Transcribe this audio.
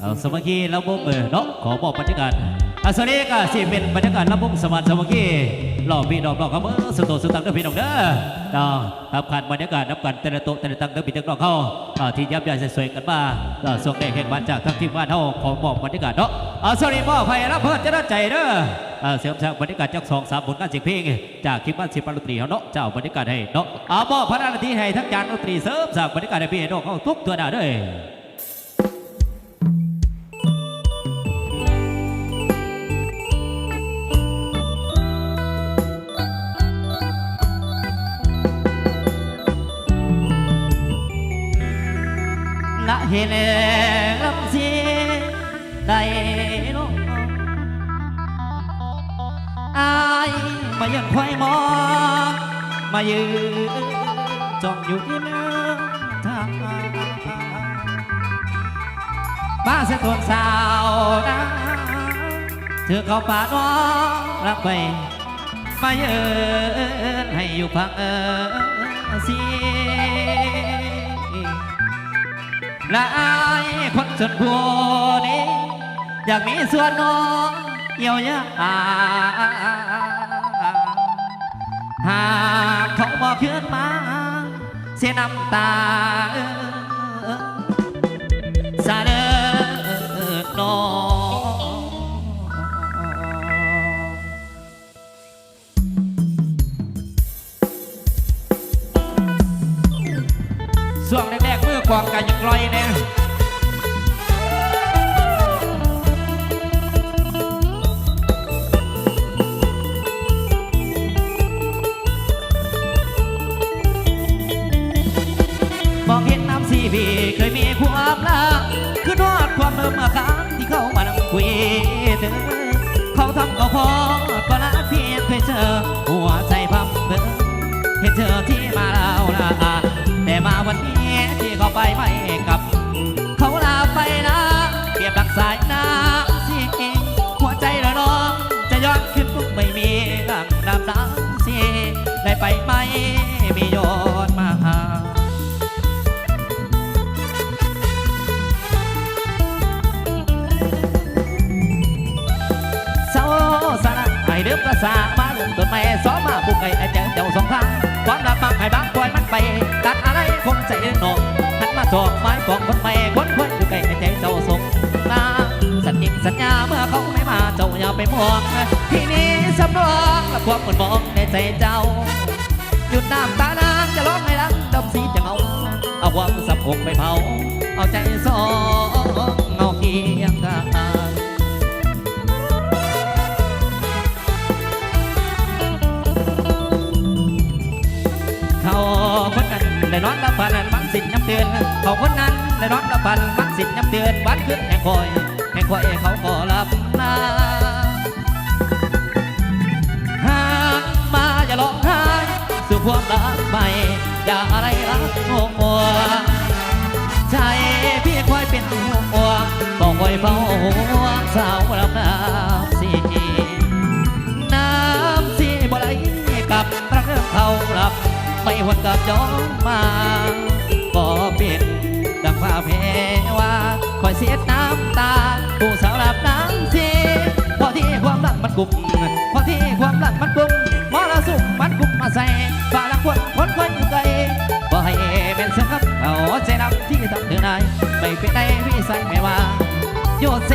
เอาสมัคคีระบบเออเนาะขอบอกบรรยากาศอาสวัสดีก็สิเป็นบรรยากาศระบบสมัครสมัคคีรอบพี่รอบรอบครับเออสุดโตสุดตังเด้อพี่น้องเด้อเนาะครับขาดบรรยากาศนับกันแต่ละโต๊ะแต่ละตังเด้อพี่น้องน้องเข้าอ่าที่ยับยั้งสวยๆกันมาเราส่งได้แข่งขันจากทั้งทีมงานเฮาขอบอกบรรยากาศเนาะเอาสวัสดีพ่อไผ่รับเพิ่นจะได้ใจเด้อเสริมสร้างบรรยากาศจากสองสามผลงานเสียงเพลงจากทีมงานศิลปดนตรีเฮาเนาะเจ้าบรรยากาศให้เนาะเอามอบพระนาทีให้ทั้งจานดนตรีเสริมสร้างบรรยากาศให้พี่น้อเข้าทุกตัวหน้าเด้ อณเห็นลำเสีได้เน้องอายมายังคอยมองมายืนจ้องอยู่ที่เนื้อทางมาเสียทนสาวนะเธอเข้าป่าน้องรักไปมาเยืนให้อยู่พังเออสี และอายคนจนผู้นี้อยากมีส่วนน้องเยียวยาหากเขาบอกขึ้นมา เสียน้ำตา ที่เขามานั่งคุยเธอเขาทำก็พอก็รักเพียงเคยเจอหัวใจพังเบิกเห็นเธอที่มาแล้วนะแต่มาวันนี้ที่เขาไปไม่กลับ เขาลาไปนะเปรียบดักสายน้ำ อ้เดือบประสามาเรื่งต้นไม้สอมาบุกไอ้ไอ้เจ้าเจ้าสองทางความรักมากให้บางปล่อยมันไปตัดอะไรคงใจหนองหันมาจอกไม้กองคนใหม่คนควรอยู่ใกลไอ้เจ้าเจ้าส่งมาสัญญิงสัญญาเมื่อเขาไม่มาเจ้าอย่าไปมองที่นี้สำรองและความมันมองในใจเจ้าหยุดน้ำตานางจะร้องให้รังดำสีจะเงาเอาความสับคงไปเผาเอาใจสองเงาเคียงกัน สินย้ำเตือนเขาคนนั้นได้อนละพันมันสินย้ำเตือนวันขึ้นแห่งคอยแห่งคอยเขาก็รับนาหากมาอย่าร้องไห้สู่ความรักใหม่อย่าอะไรรักงงมัวใจพี่คอยเป็นห่วงบอกคอยเฝ้าห่วงสาวลำน้ำสีน้ำสีบ่ไหลกับรักเรื่องเขาหลับไม่หวนกับย้อนมา ดังผ้าเพว่าคอยเสียดน้ำตาผู้สาวรับน้ำสีพอที่ความรักมันกลุ่มพอที่ความรักมันกลุ่มมรสุมมันกลุ่มมาใส่ฝ่าลังคนคนคนอยู่ไกลบ่ให้เป็นเสือครับเอาใจดำที่ทำเธอนายไม่เป็นไรพี่ใส่ไม่ว่าโยเซ